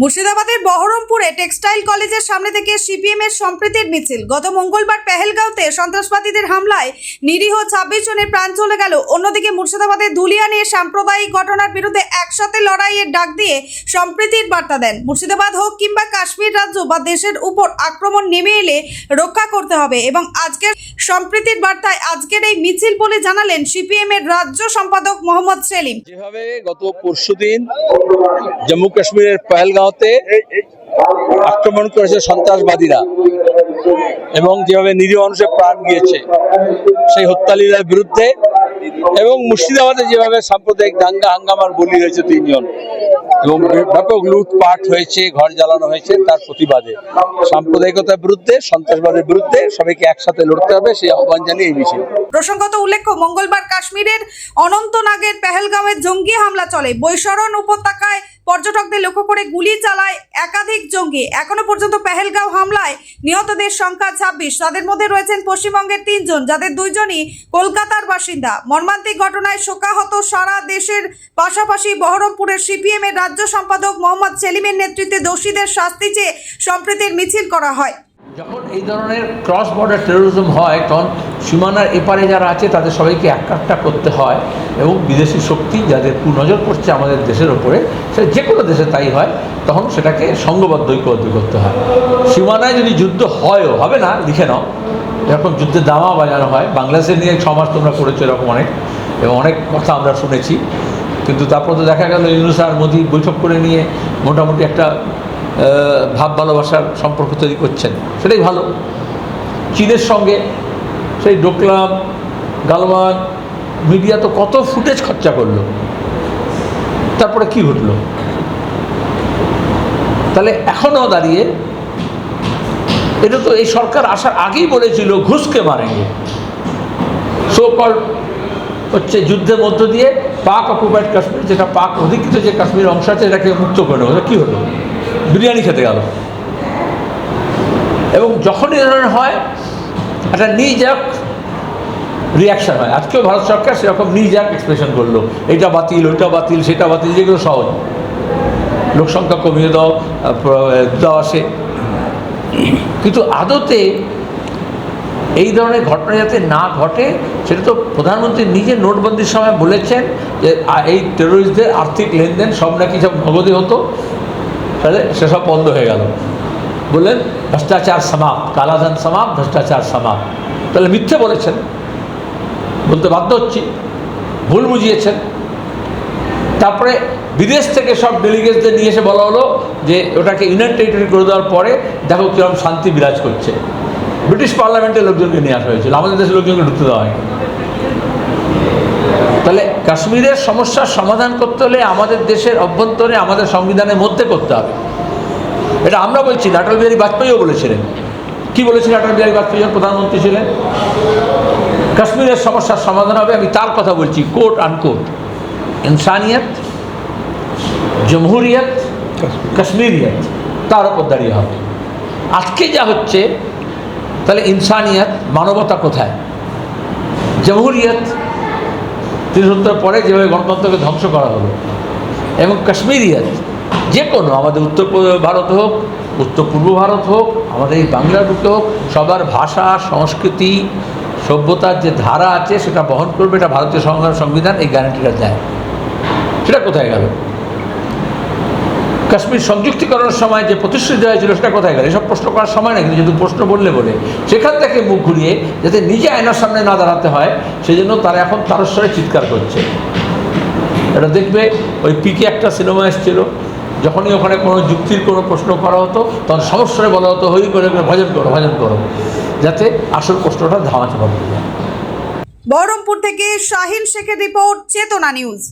মুর্শিদাবাদের বহরমপুরে টেক্সটাইল কলেজের সামনে থেকে সিপিএম এর সম্প্রীতির মিছিল। গত মঙ্গলবার পেহেলগাঁওতে সন্ত্রাসবাদীদের হামলায় নিরীহ ছাব্বিশ জনের প্রাণ চলে গেল। অন্যদিকে মুর্শিদাবাদের ধুলিয়ানে সাম্প্রদায়িক ঘটনার বিরুদ্ধে একসাথে লড়াইয়ের ডাক দিয়ে সম্প্রীতির বার্তা দেন। মুর্শিদাবাদ হোক কিংবা কাশ্মীর রাজ্য বা দেশের উপর আক্রমণ নেমে এলে রক্ষা করতে হবে এবং আজকের সম্প্রীতির বার্তায় আজকের এই মিছিল বলে জানালেন সিপিএম এর রাজ্য সম্পাদক মোহাম্মদ সেলিম। যেভাবে গত পরশুদিন জম্মু কাশ্মীরের পহেলগাঁওতে আক্রমণ করেছে সন্ত্রাসবাদীরা এবং যেভাবে নিরীহ মানুষের প্রাণ গিয়েছে, সেই হত্যালীলার বিরুদ্ধে এবং মুর্শিদাবাদে যেভাবে সাম্প্রদায়িক দাঙ্গা হাঙ্গামার বলি হয়েছে তিনজন এবং ব্যাপক লুটপাট হয়েছে, ঘর জ্বালানো হয়েছে তার প্রতিবাদে। সাম্প্রদায়িকতার বিরুদ্ধে, সন্ত্রাসবাদের বিরুদ্ধে সবাইকে একসাথে লড়তে হবে, সেই আহ্বান জানিয়ে এই মিছিল। প্রসঙ্গত উল্লেখ্য, মঙ্গলবার কাশ্মীরের অনন্তনাগের পেহেলগাঁওয়ের জঙ্গি হামলা চলে। বৈশরণ উপত্যকায় পর্যটকদের লক্ষ্য করে গুলি চালায় একাধিক জঙ্গি। এখনও পর্যন্ত পেহেলগাঁও হামলায় নিহতদের সংখ্যা ছাব্বিশ। তাদের মধ্যে রয়েছেন পশ্চিমবঙ্গের তিনজন, যাদের দুইজনই কলকাতার বাসিন্দা। মর্মান্তিক ঘটনায় শোকাহত সারা দেশের পাশাপাশি বহরমপুরের সিপিএমের রাজ্য সম্পাদক মোহাম্মদ সেলিমের নেতৃত্বে দোষীদের শাস্তি চেয়ে সম্প্রীতির মিছিল করা হয়। যখন এই ধরনের ক্রস বর্ডার টেরোরিজম হয়, তখন সীমানার এপারে যারা আছে, তাদের সবাইকে একাট্টা করতে হয় এবং বিদেশি শক্তি যাদের কুনজর পড়ছে আমাদের দেশের ওপরে, সে যে কোনো দেশে তাই হয়, তখন সেটাকে সঙ্গবদ্ধ, ঐক্যবদ্ধ করতে হয়। সীমানায় যদি যুদ্ধ হয়ও, হবে না, লিখে নাও। এরকম যুদ্ধে দামা বাজানো হয়। বাংলাদেশে নিয়ে সমাজ তোমরা করেছ এরকম অনেক, এবং অনেক কথা আমরা শুনেছি। কিন্তু তারপর তো দেখা গেল ইউনুস আর মোদি বৈঠক করে নিয়ে মোটামুটি একটা ভাব ভালোবাসার সম্পর্ক তৈরি করছেন। সেটাই ভালো। চীনের সঙ্গে সেই ডোকলাম, গালওয়ান, মিডিয়া তো কত ফুটেজ খরচা করল। তারপরে কি ঘটলো? তাহলে এখনও দাঁড়িয়ে এটা তো এই সরকার আসার আগেই বলেছিল, ঘুষকে মারেঙ্গে সো কল হচ্ছে যুদ্ধের মধ্য দিয়ে পাক অকুপাইড কাশ্মীর, যেটা পাক অধিকৃত যে কাশ্মীর অংশ আছে, এটাকে মুক্ত করে নেব কী হলো? বিরিয়ানি খেতে গেল। এবং যখনই এ ধরনের হয়, একটা নিজাক রিয়াকশন হয়। আজকেও ভারত সরকার সেরকম নিজাক এক্সপ্রেশন করল। এটা বাতিল, ওইটা বাতিল, সেটা বাতিল, যেগুলো সহজ। লোক সংখ্যা কমিয়ে দাও দাও আসে। কিন্তু আদতে এই ধরনের ঘটনা যাতে না ঘটে, সেটা তো প্রধানমন্ত্রী নিজে নোটবন্দির সময় বলেছেন যে এই টেরোরিস্টদের আর্থিক লেনদেন সব নাকি সব নগদে হতো। তাহলে সেসব বন্ধ হয়ে গেল। বললেন, ভ্রষ্টাচার সমাপ কালাধন সমাপ ভ্রষ্টাচার সমাপ তাহলে মিথ্যে বলেছেন। বলতে বাধ্য হচ্ছি। ভুল বুঝিয়েছেন। তারপরে বিদেশ থেকে সব ডেলিগেটসদের নিয়ে এসে বলা হলো যে, ওটাকে ইউনিয়ন টেরিটরি করে দেওয়ার পরে দেখো কীরকম শান্তি বিরাজ করছে। ব্রিটিশ পার্লামেন্টের লোকজনকে নিয়ে আসা হয়েছিল। আমাদের দেশের লোকজনকে ঢুকতে দেওয়া হয়নি। তাহলে কাশ্মীরের সমস্যার সমাধান করতে হলে আমাদের দেশের অভ্যন্তরে, আমাদের সংবিধানের মধ্যে করতে হবে। এটা আমরা বলছি না অটল বিহারী বাজপেয়ীও বলেছিলেন। কি বলেছিলেন অটল বিহারী বাজপেয়ী যখন প্রধানমন্ত্রী ছিলেন? কাশ্মীরের সমস্যার সমাধান হবে, আমি তার কথা বলছি কোট আনকোট ইনসানিয়ত, জমহুরিয়ত, কাশ্মীরিয়ত, তার উপর দাঁড়িয়ে হবে। আজকে যা হচ্ছে, তাহলে ইনসানিয়ত, মানবতা কোথায়? জমহুরিয়ত তিনসত্তর পরে যেভাবে গণতন্ত্রকে ধ্বংস করা হলো, এবং কাশ্মীরিয়ত যে কোনো, আমাদের উত্তর ভারত হোক, উত্তর পূর্ব ভারত হোক, আমাদের এই বাংলার বুকে হোক, সবার ভাষা, সংস্কৃতি, সভ্যতার যে ধারা আছে, সেটা বহন করবে, এটা ভারতীয় সংবিধান এই গ্যারান্টিটা দেয়। সেটা কোথায় গেল? কাশ্মীর সংযুক্তিকরণের সময় যে প্রতিশ্রুতি দেওয়া হয়েছিল, সেটা কোথায় গেল? এসব প্রশ্ন করার সময় না কিন্তু যেহেতু প্রশ্ন বললে বলে। সেখান থেকে মুখ ঘুরিয়ে যাতে নিজে আয়নার সামনে না দাঁড়াতে হয় সেই জন্য তারা এখন তারস্বরে চিৎকার করছে। এটা দেখবে, ওই পিকে একটা সিনেমা এসেছিল, যখনই ওখানে কোনো যুক্তির কোনো প্রশ্ন করা হতো, তখন সমস্যায় বলা হতো, হই করে করে, ভজন করো ভজন করো। যাতে আসল প্রশ্নটা ধামা চাপা পড়ে যায়। বহরমপুর থেকে শাহিন শেখের রিপোর্ট, চেতনা নিউজ।